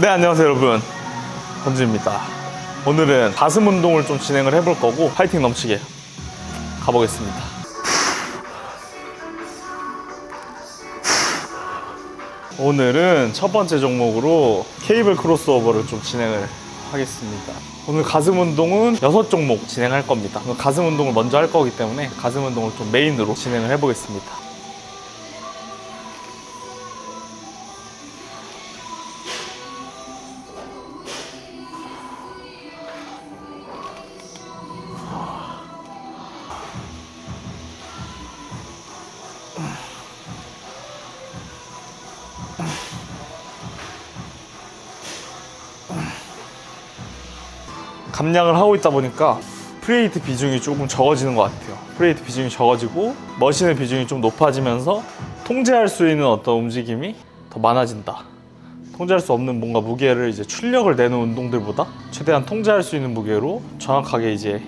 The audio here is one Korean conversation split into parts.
네 안녕하세요 여러분. 권주입니다. 오늘은 가슴 운동을 좀 진행을 해볼 거고 파이팅 넘치게 가보겠습니다. 오늘은 첫 번째 종목으로 케이블 크로스오버를 좀 진행을 하겠습니다. 오늘 가슴 운동은 여섯 종목 진행할 겁니다. 가슴 운동을 먼저 할 거기 때문에 가슴 운동을 좀 메인으로 진행을 해보겠습니다 감량을 하고 있다 보니까 프레이트 비중이 조금 적어지는 것 같아요. 프레이트 비중이 적어지고 머신의 비중이 좀 높아지면서 통제할 수 있는 어떤 움직임이 더 많아진다. 통제할 수 없는 뭔가 무게를 이제 출력을 내는 운동들보다 최대한 통제할 수 있는 무게로 정확하게 이제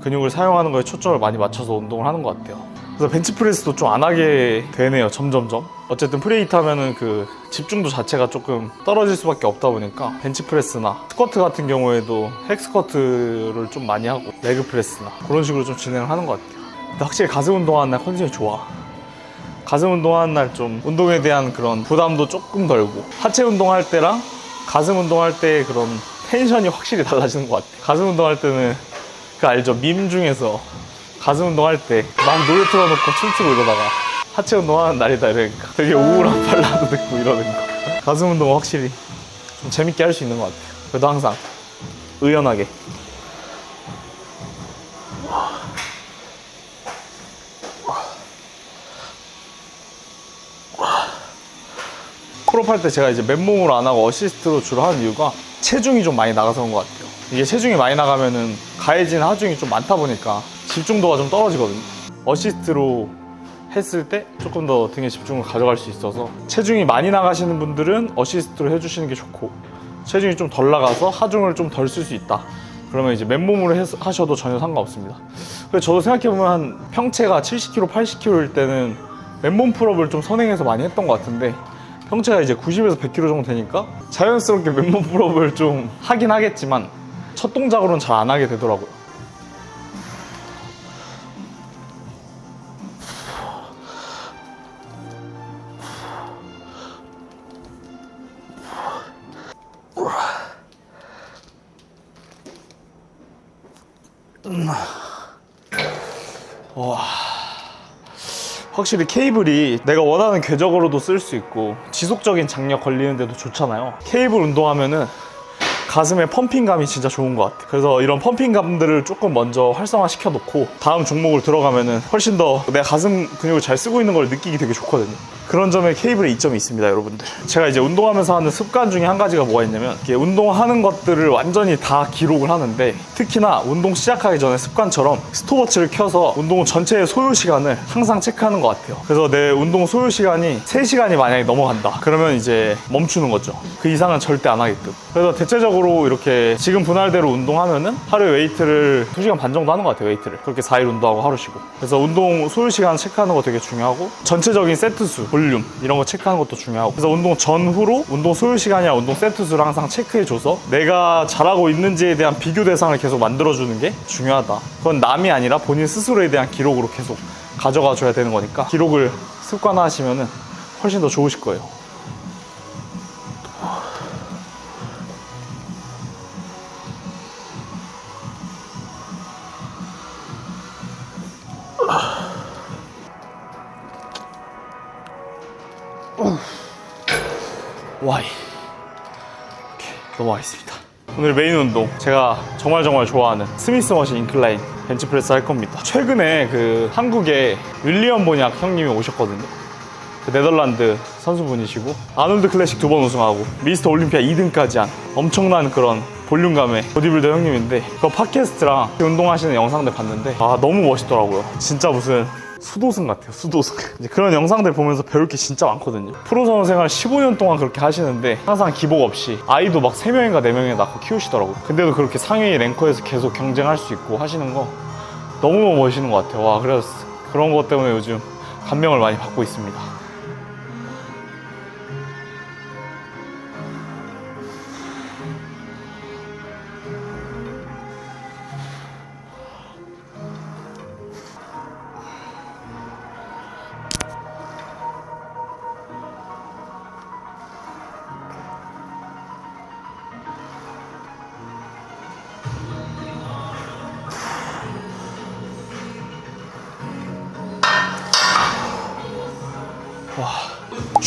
근육을 사용하는 거에 초점을 많이 맞춰서 운동을 하는 것 같아요. 그래서 벤치프레스도 좀 안 하게 되네요, 점점점. 어쨌든 프레이트 하면은 그 집중도 자체가 조금 떨어질 수밖에 없다 보니까 벤치프레스나 스쿼트 같은 경우에도 핵스쿼트를 좀 많이 하고 레그프레스나 그런 식으로 좀 진행을 하는 것 같아요. 근데 확실히 가슴 운동하는 날 컨디션이 좋아. 가슴 운동하는 날 좀 운동에 대한 그런 부담도 조금 덜고 하체 운동할 때랑 가슴 운동할 때의 그런 텐션이 확실히 달라지는 것 같아요. 가슴 운동할 때는 그 알죠? 밈 중에서 가슴 운동할 때 막 노래 틀어놓고 춤추고 이러다가 하체 운동하는 날이다 이러니까 되게 우울한 발라드 듣고 이러는 거. 가슴 운동은 확실히 좀 재밌게 할 수 있는 것 같아요. 그래도 항상 의연하게. 풀업 할때 제가 이제 맨몸으로 안 하고 어시스트로 주로 하는 이유가 체중이 좀 많이 나가서 그런 것 같아요. 이게 체중이 많이 나가면은 가해진 하중이 좀 많다 보니까 집중도가 좀 떨어지거든요. 어시스트로 했을 때 조금 더 등에 집중을 가져갈 수 있어서 체중이 많이 나가시는 분들은 어시스트로 해주시는 게 좋고 체중이 좀 덜 나가서 하중을 좀 덜 쓸 수 있다. 그러면 이제 맨몸으로 하셔도 전혀 상관없습니다. 그래서 저도 생각해보면 한 평체가 70kg, 80kg일 때는 맨몸 풀업을 좀 선행해서 많이 했던 것 같은데 평체가 이제 90에서 100kg 정도 되니까 자연스럽게 맨몸 풀업을 좀 하긴 하겠지만 첫 동작으로는 잘 안 하게 되더라고요. 확실히 케이블이 내가 원하는 궤적으로도 쓸 수 있고 지속적인 장력 걸리는데도 좋잖아요. 케이블 운동하면은 가슴에 펌핑감이 진짜 좋은 것 같아. 그래서 이런 펌핑감들을 조금 먼저 활성화시켜 놓고 다음 종목을 들어가면은 훨씬 더 내 가슴 근육을 잘 쓰고 있는 걸 느끼기 되게 좋거든요. 그런 점에 케이블의 이점이 있습니다, 여러분들. 제가 이제 운동하면서 하는 습관 중에 한 가지가 뭐가 있냐면 운동하는 것들을 완전히 다 기록을 하는데 특히나 운동 시작하기 전에 습관처럼 스톱워치를 켜서 운동 전체의 소요 시간을 항상 체크하는 것 같아요. 그래서 내 운동 소요 시간이 3시간이 만약에 넘어간다. 그러면 이제 멈추는 거죠. 그 이상은 절대 안 하게끔. 그래서 대체적으로 이렇게 지금 분할대로 운동하면은 하루에 웨이트를 2시간 반 정도 하는 것 같아요, 웨이트를. 그렇게 4일 운동하고 하루 쉬고. 그래서 운동 소요 시간 체크하는 거 되게 중요하고 전체적인 세트 수, 볼륨 이런 거 체크하는 것도 중요하고. 그래서 운동 전후로 운동 소요 시간이랑 운동 세트 수를 항상 체크해줘서 내가 잘하고 있는지에 대한 비교 대상을 계속 만들어주는 게 중요하다. 그건 남이 아니라 본인 스스로에 대한 기록으로 계속 가져가 줘야 되는 거니까 기록을 습관화하시면은 훨씬 더 좋으실 거예요. 넘어가 있습니다. 오늘 메인 운동 제가 정말 정말 좋아하는 스미스 머신 인클라인 벤치프레스 할 겁니다. 최근에 그 한국에 윌리엄 보니악 형님이 오셨거든요. 그 네덜란드 선수분이시고 아놀드 클래식 두 번 우승하고 미스터 올림피아 2등까지 한 엄청난 그런 볼륨감의 보디빌더 형님인데 그 팟캐스트랑 운동하시는 영상들 봤는데 아 너무 멋있더라고요. 진짜 무슨 수도승 같아요 수도승. 그런 영상들 보면서 배울 게 진짜 많거든요. 프로 선수 생활 15년 동안 그렇게 하시는데 항상 기복 없이 아이도 막 3명인가 4명이나 낳고 키우시더라고요. 근데도 그렇게 상위 랭커에서 계속 경쟁할 수 있고 하시는 거 너무너무 멋있는 것 같아요. 와 그래서 그런 것 때문에 요즘 감명을 많이 받고 있습니다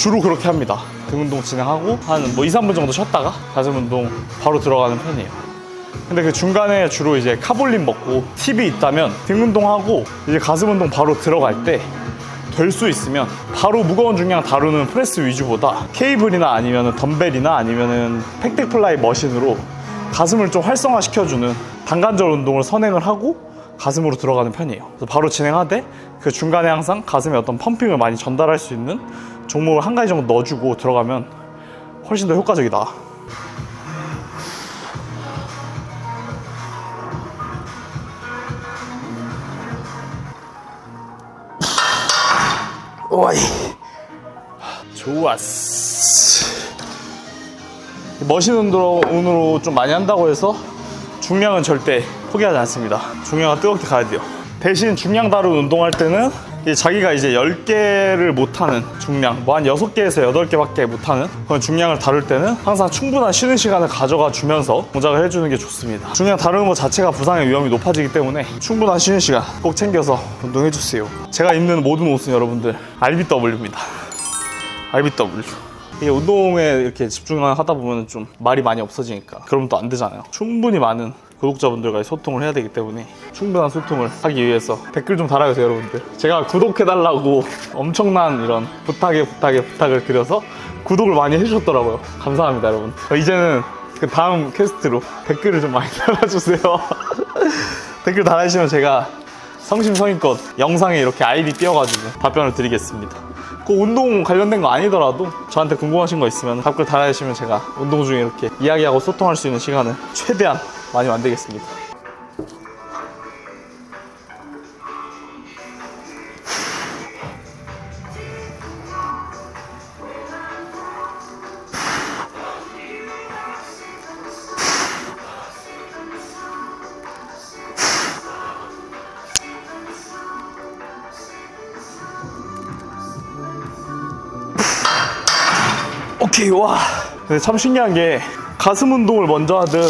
주로 그렇게 합니다. 등 운동 진행하고 한 뭐 2, 3분 정도 쉬었다가 가슴 운동 바로 들어가는 편이에요. 근데 그 중간에 주로 이제 카볼린 먹고 팁이 있다면 등 운동하고 이제 가슴 운동 바로 들어갈 때 될수 있으면 바로 무거운 중량 다루는 프레스 위주보다 케이블이나 아니면 덤벨이나 아니면은 팩트 플라이 머신으로 가슴을 좀 활성화 시켜주는 단관절 운동을 선행을 하고 가슴으로 들어가는 편이에요. 바로 진행하되 그 중간에 항상 가슴에 어떤 펌핑을 많이 전달할 수 있는 종목을 한 가지 정도 넣어주고 들어가면 훨씬 더 효과적이다. 오이 좋았어. 머신 운동으로 좀 많이 한다고 해서 중량은 절대 포기하지 않습니다. 중량은 뜨겁게 가야 돼요. 대신 중량 다룬 운동할 때는 자기가 이제 10개를 못하는 중량, 뭐 한 6개에서 8개밖에 못하는 그런 중량을 다룰 때는 항상 충분한 쉬는 시간을 가져가 주면서 동작을 해주는 게 좋습니다. 중량 다루는 것 자체가 부상의 위험이 높아지기 때문에 충분한 쉬는 시간 꼭 챙겨서 운동해 주세요. 제가 입는 모든 옷은 여러분들 RBW입니다. RBW. 이게 운동에 이렇게 집중하다 보면 좀 말이 많이 없어지니까 그러면 또안 되잖아요. 충분히 많은 구독자분들과의 소통을 해야 되기 때문에 충분한 소통을 하기 위해서 댓글 좀 달아주세요, 여러분들. 제가 구독해달라고 엄청난 이런 부탁에 부탁에 부탁을 드려서 구독을 많이 해주셨더라고요. 감사합니다, 여러분. 이제는 그 다음 퀘스트로 댓글을 좀 많이 달아주세요. 댓글 달아주시면 제가 성심성의껏 영상에 이렇게 아이디 띄워가지고 답변을 드리겠습니다. 꼭 운동 관련된 거 아니더라도 저한테 궁금하신 거 있으면 답글 달아주시면 제가 운동 중에 이렇게 이야기하고 소통할 수 있는 시간을 최대한 많이 만들겠습니다. 오케이 와. 근데 참 신기한 게 가슴 운동을 먼저 하든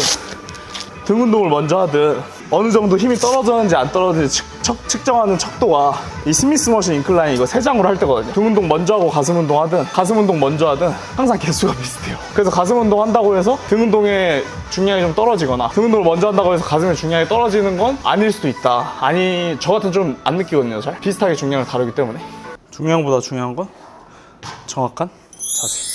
등 운동을 먼저 하든 어느 정도 힘이 떨어졌는지 안 떨어졌는지 측, 척- 측정하는 척도가 이 스미스 머신 인클라인 이거 세 장으로 할 때거든요. 등 운동 먼저 하고 가슴 운동 하든 가슴 운동 먼저 하든 항상 개수가 비슷해요. 그래서 가슴 운동 한다고 해서 등 운동의 중량이 좀 떨어지거나 등 운동을 먼저 한다고 해서 가슴의 중량이 떨어지는 건 아닐 수도 있다. 아니 저 같은 좀 안 느끼거든요. 잘 비슷하게 중량을 다루기 때문에 중량보다 중요한 건 정확한 자세.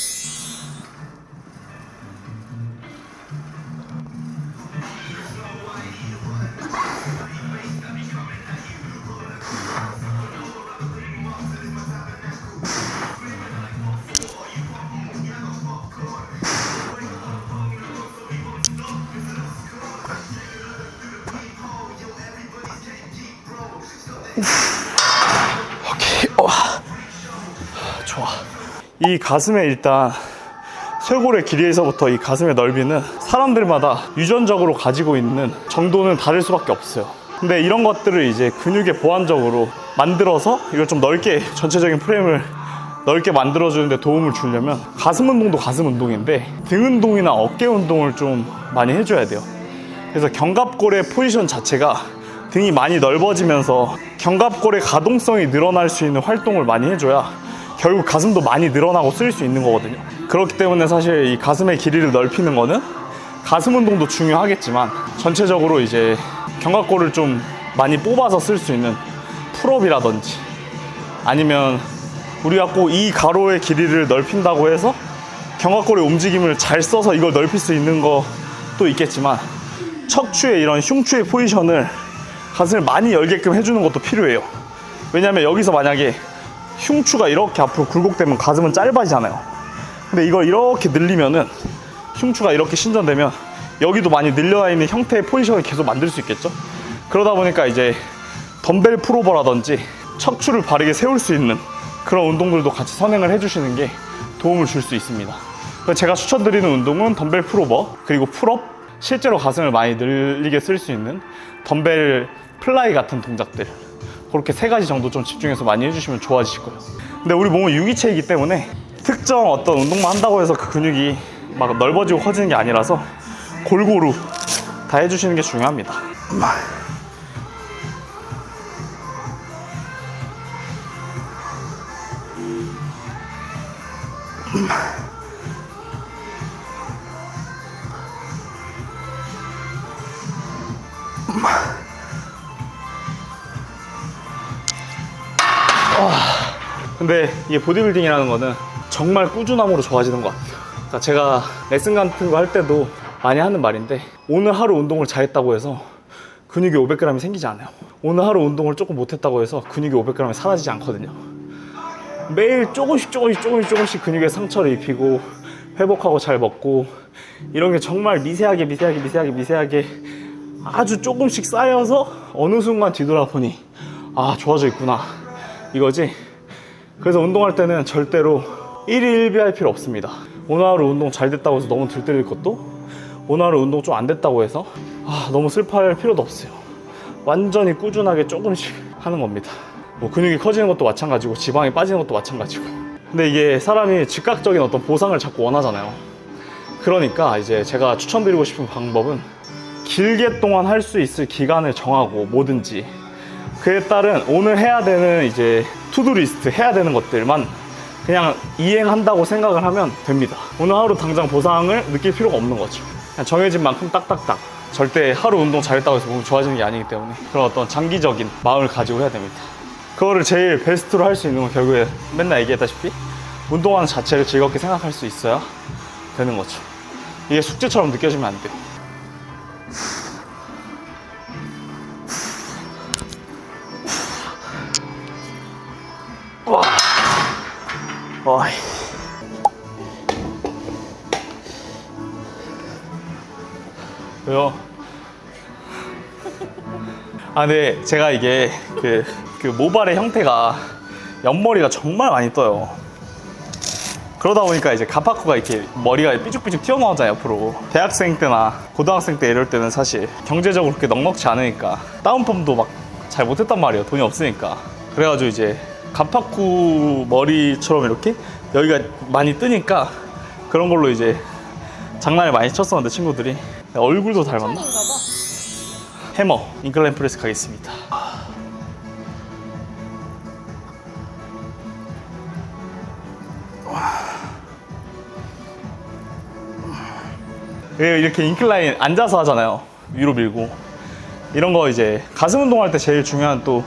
가슴에 일단 쇄골의 길이에서부터 이 가슴의 넓이는 사람들마다 유전적으로 가지고 있는 정도는 다를 수밖에 없어요. 근데 이런 것들을 이제 근육의 보완적으로 만들어서 이걸 좀 넓게 전체적인 프레임을 넓게 만들어주는데 도움을 주려면 가슴 운동도 가슴 운동인데 등 운동이나 어깨 운동을 좀 많이 해줘야 돼요. 그래서 견갑골의 포지션 자체가 등이 많이 넓어지면서 견갑골의 가동성이 늘어날 수 있는 활동을 많이 해줘야 결국 가슴도 많이 늘어나고 쓸수 있는 거거든요. 그렇기 때문에 사실 이 가슴의 길이를 넓히는 거는 가슴 운동도 중요하겠지만 전체적으로 이제 견갑골을 좀 많이 뽑아서 쓸 수 있는 풀업이라든지 아니면 우리가 꼭 이 가로의 길이를 넓힌다고 해서 견갑골의 움직임을 잘 써서 이걸 넓힐 수 있는 것도 있겠지만 척추의 이런 흉추의 포지션을 가슴을 많이 열게끔 해주는 것도 필요해요. 왜냐하면 여기서 만약에 흉추가 이렇게 앞으로 굴곡되면 가슴은 짧아지잖아요. 근데 이걸 이렇게 늘리면은 흉추가 이렇게 신전되면 여기도 많이 늘려나 있는 형태의 포지션을 계속 만들 수 있겠죠. 그러다 보니까 이제 덤벨 풀오버라든지 척추를 바르게 세울 수 있는 그런 운동들도 같이 선행을 해주시는 게 도움을 줄 수 있습니다. 제가 추천드리는 운동은 덤벨 풀오버 그리고 풀업 실제로 가슴을 많이 늘리게 쓸 수 있는 덤벨 플라이 같은 동작들 그렇게 세 가지 정도 좀 집중해서 많이 해주시면 좋아지실 거예요. 근데 우리 몸은 유기체이기 때문에 특정 어떤 운동만 한다고 해서 그 근육이 막 넓어지고 커지는 게 아니라서 골고루 다 해주시는 게 중요합니다. 근데 이게 보디빌딩이라는 거는 정말 꾸준함으로 좋아지는 것 같아요. 그러니까 제가 레슨 같은 거 할 때도 많이 하는 말인데 오늘 하루 운동을 잘했다고 해서 근육이 500g이 생기지 않아요. 오늘 하루 운동을 조금 못했다고 해서 근육이 500g이 사라지지 않거든요. 매일 조금씩 조금씩 조금씩 조금씩 근육에 상처를 입히고 회복하고 잘 먹고 이런 게 정말 미세하게 미세하게 미세하게 미세하게 아주 조금씩 쌓여서 어느 순간 뒤돌아보니 아 좋아져 있구나 이거지 그래서 운동할 때는 절대로 1일 1비 할 필요 없습니다. 오늘 하루 운동 잘 됐다고 해서 너무 들뜨릴 것도 오늘 하루 운동 좀 안 됐다고 해서 아, 너무 슬퍼할 필요도 없어요. 완전히 꾸준하게 조금씩 하는 겁니다. 뭐 근육이 커지는 것도 마찬가지고 지방이 빠지는 것도 마찬가지고. 근데 이게 사람이 즉각적인 어떤 보상을 자꾸 원하잖아요. 그러니까 이제 제가 추천드리고 싶은 방법은 길게 동안 할 수 있을 기간을 정하고 뭐든지 그에 따른 오늘 해야 되는 이제 투두 리스트 해야 되는 것들만 그냥 이행한다고 생각을 하면 됩니다. 오늘 하루 당장 보상을 느낄 필요가 없는 거죠. 그냥 정해진 만큼 딱딱딱. 절대 하루 운동 잘했다고 해서 몸이 좋아지는 게 아니기 때문에 그런 어떤 장기적인 마음을 가지고 해야 됩니다. 그거를 제일 베스트로 할 수 있는 건 결국에 맨날 얘기했다시피 운동하는 자체를 즐겁게 생각할 수 있어야 되는 거죠. 이게 숙제처럼 느껴지면 안 돼요. 왜요? 아, 네, 제가 이게 그, 그 모발의 형태가 옆머리가 정말 많이 떠요. 그러다 보니까 이제 가파쿠가 이렇게 머리가 삐죽삐죽 튀어나오잖아요, 옆으로. 대학생 때나 고등학생 때 이럴 때는 사실 경제적으로 그렇게 넉넉지 않으니까 다운펌도 막 잘 못했단 말이에요. 돈이 없으니까. 그래가지고 이제 가파쿠 머리처럼 이렇게 여기가 많이 뜨니까 그런 걸로 이제 장난을 많이 쳤었는데 친구들이 얼굴도 닮았나? 해머 인클라인 프레스 가겠습니다. 왜 이렇게 인클라인 앉아서 하잖아요. 위로 밀고 이런 거 이제 가슴 운동할 때 제일 중요한 또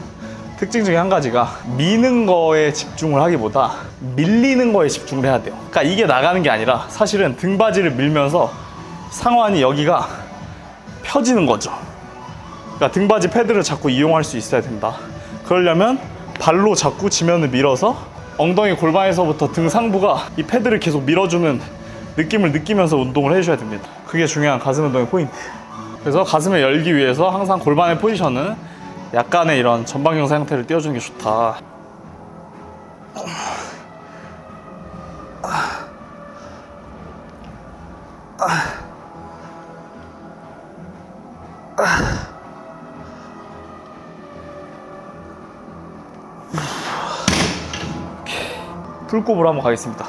특징 중에 한 가지가 미는 거에 집중을 하기보다 밀리는 거에 집중을 해야 돼요. 그러니까 이게 나가는 게 아니라 사실은 등받이를 밀면서 상완이 여기가 펴지는 거죠. 그러니까 등받이 패드를 자꾸 이용할 수 있어야 된다. 그러려면 발로 자꾸 지면을 밀어서 엉덩이 골반에서부터 등 상부가 이 패드를 계속 밀어주는 느낌을 느끼면서 운동을 해줘야 됩니다. 그게 중요한 가슴 운동의 포인트. 그래서 가슴을 열기 위해서 항상 골반의 포지션은 약간의 이런 전방경사 형태를 띄워주는 게 좋다. 풀꼽으로 한번 가겠습니다.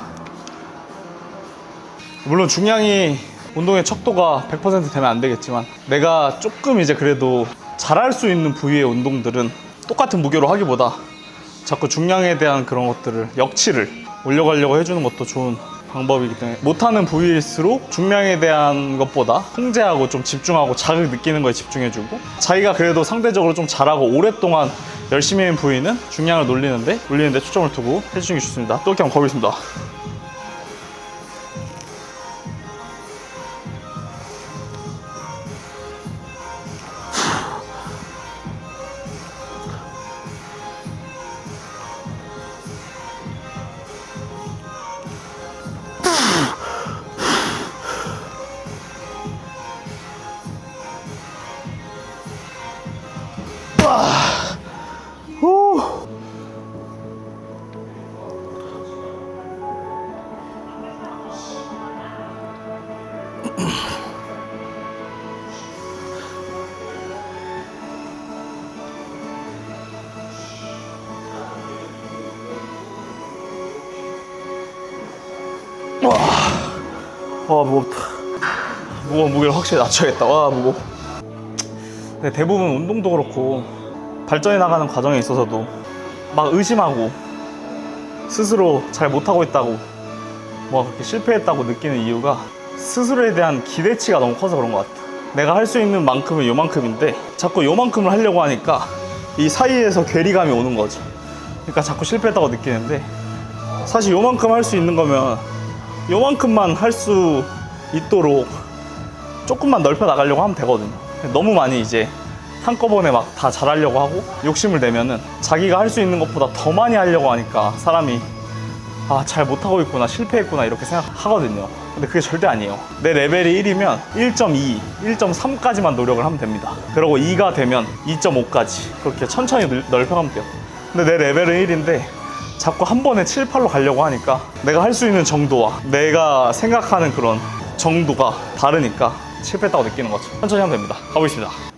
물론 중량이 운동의 척도가 100% 되면 안 되겠지만 내가 조금 이제 그래도 잘할 수 있는 부위의 운동들은 똑같은 무게로 하기보다 자꾸 중량에 대한 그런 것들을 역치를 올려가려고 해주는 것도 좋은 방법이기 때문에 못하는 부위일수록 중량에 대한 것보다 통제하고 좀 집중하고 자극 느끼는 거에 집중해주고 자기가 그래도 상대적으로 좀 잘하고 오랫동안 열심히 한 부위는 중량을 놀리는데 올리는데 초점을 두고 해주는 게 좋습니다. 또 이렇게 한번 가보겠습니다. 와 무겁다. 무거운 무게를 확실히 낮춰야겠다. 와 무거워 근데 대부분 운동도 그렇고 발전해 나가는 과정에 있어서도 막 의심하고 스스로 잘 못하고 있다고 뭐 그렇게 실패했다고 느끼는 이유가 스스로에 대한 기대치가 너무 커서 그런 것 같아. 내가 할 수 있는 만큼은 요만큼인데 자꾸 요만큼을 하려고 하니까 이 사이에서 괴리감이 오는 거죠. 그러니까 자꾸 실패했다고 느끼는데 사실 요만큼 할 수 있는 거면 요만큼만 할 수 있도록 조금만 넓혀 나가려고 하면 되거든요. 너무 많이 이제 한꺼번에 막 다 잘하려고 하고 욕심을 내면은 자기가 할 수 있는 것보다 더 많이 하려고 하니까 사람이 아, 잘 못하고 있구나, 실패했구나, 이렇게 생각하거든요. 근데 그게 절대 아니에요. 내 레벨이 1이면 1.2, 1.3까지만 노력을 하면 됩니다. 그리고 2가 되면 2.5까지. 그렇게 천천히 늘- 넓혀가면 돼요. 근데 내 레벨은 1인데 자꾸 한 번에 7, 8로 가려고 하니까 내가 할 수 있는 정도와 내가 생각하는 그런 정도가 다르니까 실패했다고 느끼는 거죠. 천천히 하면 됩니다. 가보겠습니다.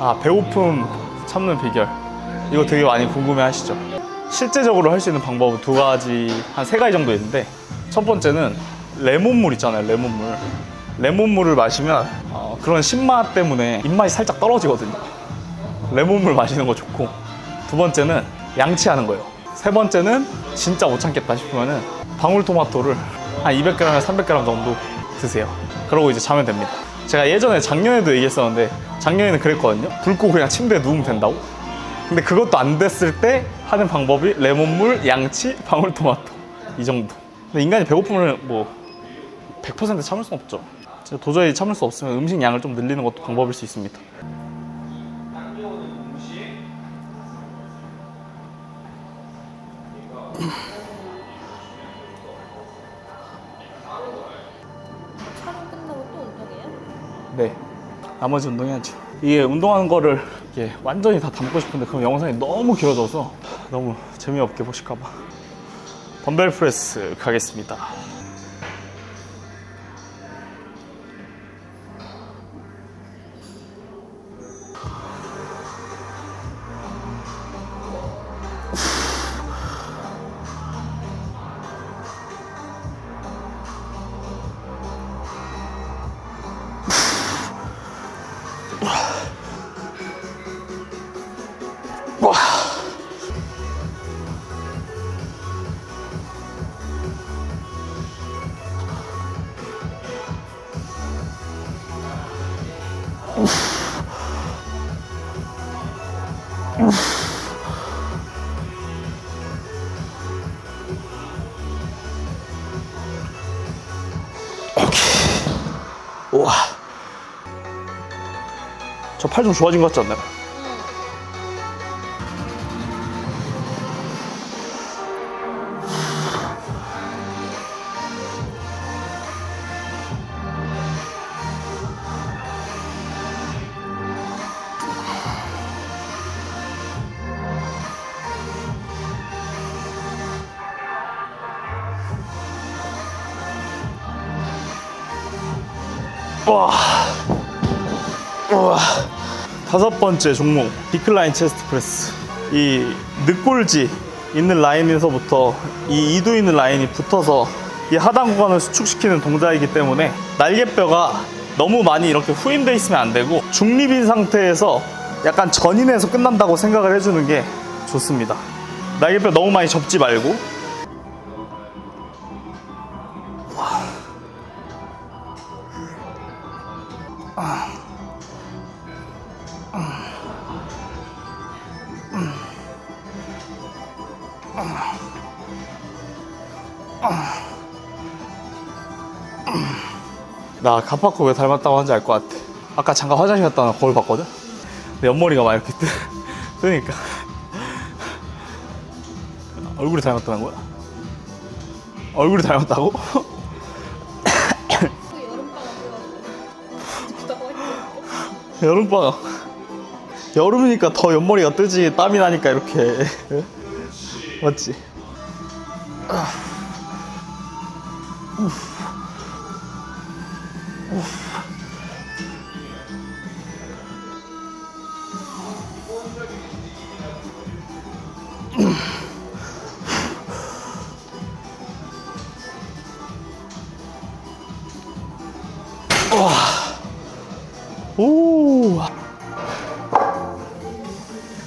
아 배고픔 참는 비결. 이거 되게 많이 궁금해 하시죠? 실제적으로 할 수 있는 방법은 두 가지 한 세 가지 정도 있는데 첫 번째는 레몬물 있잖아요 레몬물. 레몬물을 마시면 어, 그런 신맛 때문에 입맛이 살짝 떨어지거든요. 레몬물 마시는 거 좋고. 두 번째는 양치하는 거예요 세 번째는 진짜 못 참겠다 싶으면은 방울토마토를 한 200g에서 300g 정도 드세요. 그러고 이제 자면 됩니다. 제가 예전에 작년에도 얘기했었는데 작년에는 그랬거든요. 불 끄고 그냥 침대에 누우면 된다고? 근데 그것도 안 됐을 때 하는 방법이 레몬물, 양치, 방울토마토. 이 정도. 근데 인간이 배고픔을 뭐 100% 참을 수 없죠. 도저히 참을 수 없으면 음식 양을 좀 늘리는 것도 방법일 수 있습니다 나머지 운동해야죠. 이게 운동하는 거를 이게 완전히 다 담고 싶은데 그럼 영상이 너무 길어져서 너무 재미없게 보실까봐. 덤벨 프레스 가겠습니다. Oh. 팔 좀 좋아진 것 같지 않나요? 와. 와. 다섯 번째 종목 디클라인 체스트 프레스. 이 늑골지 있는 라인에서부터 이 이두 있는 라인이 붙어서 이 하단 구간을 수축시키는 동작이기 때문에 날개뼈가 너무 많이 이렇게 후임돼 있으면 안 되고 중립인 상태에서 약간 전인해서 끝난다고 생각을 해주는 게 좋습니다. 날개뼈 너무 많이 접지 말고 나 가파코 왜 닮았다고 하는지 알 것 같아. 아까 잠깐 화장실 갔다 나 거울 봤거든? 근데 옆머리가 막 이렇게 뜨, 뜨니까. 얼굴이 닮았다는 거야? 얼굴이 닮았다고? 또 여름방학. 여름이니까 더 옆머리가 뜨지. 땀이 나니까 이렇게. 맞지? 오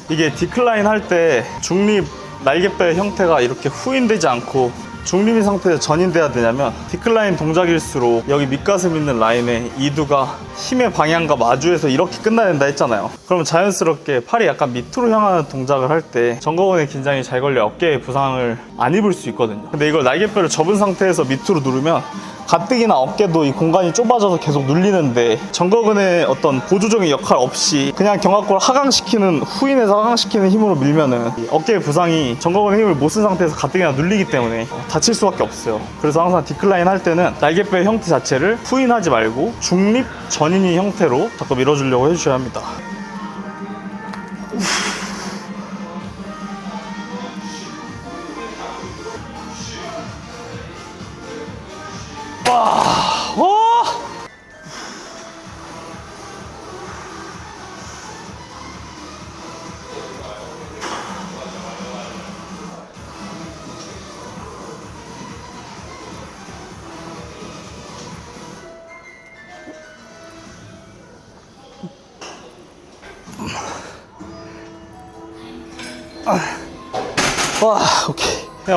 이게 디클라인 할 때 중립 날개뼈 형태가 이렇게 후인되지 않고 중립인 상태에서 전인돼야 되냐면 디클라인 동작일수록 여기 밑가슴 있는 라인에 이두가 힘의 방향과 마주해서 이렇게 끝나야 된다 했잖아요. 그러면 자연스럽게 팔이 약간 밑으로 향하는 동작을 할때 정거근의 긴장이 잘 걸려 어깨에 부상을 안 입을 수 있거든요. 근데 이걸 날개뼈를 접은 상태에서 밑으로 누르면 가뜩이나 어깨도 이 공간이 좁아져서 계속 눌리는데 정거근의 어떤 보조적인 역할 없이 그냥 경합골 하강시키는 후인에서 하강시키는 힘으로 밀면은 이 어깨의 부상이 정거근의 힘을 못 쓴 상태에서 가뜩이나 눌리기 때문에 다칠 수밖에 없어요. 그래서 항상 디클라인 할 때는 날개뼈의 형태 자체를 후인하지 말고 중립 전인인 형태로 자꾸 밀어주려고 해주셔야 합니다.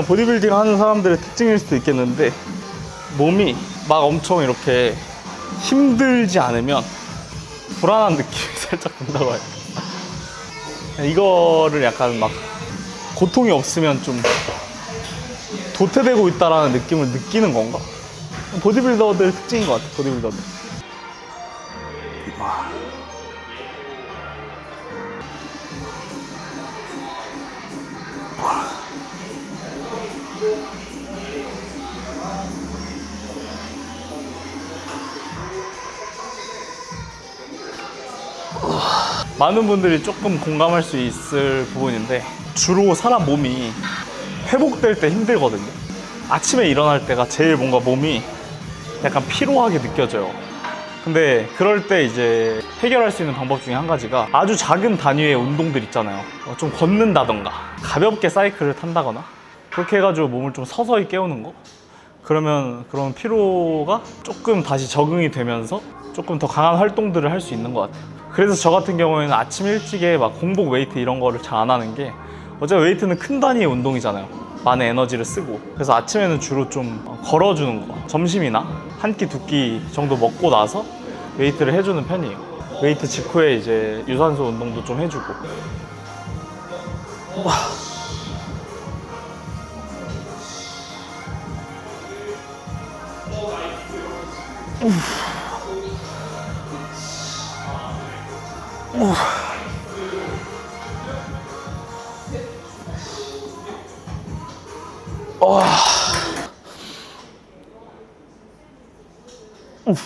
보디빌딩 하는 사람들의 특징일 수도 있겠는데, 몸이 막 엄청 이렇게 힘들지 않으면 불안한 느낌이 살짝 든다고 해요. 이거를 약간 막 고통이 없으면 좀 도태되고 있다라는 느낌을 느끼는 건가? 보디빌더들 특징인 것 같아, 보디빌더들. 많은 분들이 조금 공감할 수 있을 부분인데 주로 사람 몸이 회복될 때 힘들거든요. 아침에 일어날 때가 제일 뭔가 몸이 약간 피로하게 느껴져요. 근데 그럴 때 이제 해결할 수 있는 방법 중에 한 가지가 아주 작은 단위의 운동들 있잖아요. 어, 좀 걷는다던가 가볍게 사이클을 탄다거나 그렇게 해가지고 몸을 좀 서서히 깨우는 거. 그러면 그런 피로가 조금 다시 적응이 되면서 조금 더 강한 활동들을 할 수 있는 것 같아요. 그래서 저 같은 경우에는 아침 일찍에 막 공복 웨이트 이런 거를 잘 안 하는 게 어차피 웨이트는 큰 단위의 운동이잖아요. 많은 에너지를 쓰고 그래서 아침에는 주로 좀 걸어주는 거 점심이나 한 끼 두끼 정도 먹고 나서 웨이트를 해주는 편이에요. 웨이트 직후에 이제 유산소 운동도 좀 해주고 오. 와. 우프.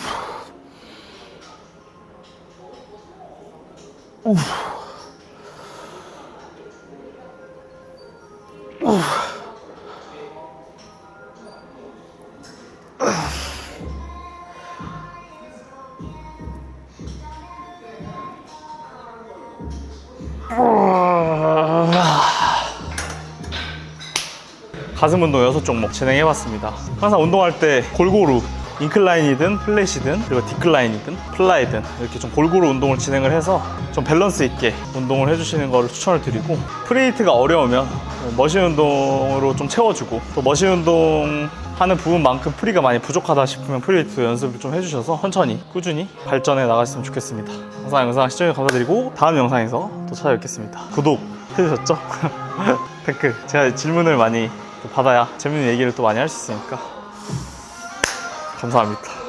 우프. 가슴 운동 6종목 진행해봤습니다. 항상 운동할 때 골고루 인클라인이든 플랫이든 그리고 디클라인이든 플라이든 이렇게 좀 골고루 운동을 진행을 해서 좀 밸런스 있게 운동을 해주시는 거를 추천을 드리고 프리히트가 어려우면 머신 운동으로 좀 채워주고 또 머신 운동 하는 부분만큼 프리가 많이 부족하다 싶으면 프리히트 연습을 좀 해주셔서 천천히 꾸준히 발전해 나갔으면 좋겠습니다. 항상 영상 시청해 감사드리고 다음 영상에서 또 찾아뵙겠습니다. 구독 해주셨죠? 댓글 제가 질문을 많이 또 받아야 재밌는 얘기를 또 많이 할 수 있으니까 감사합니다.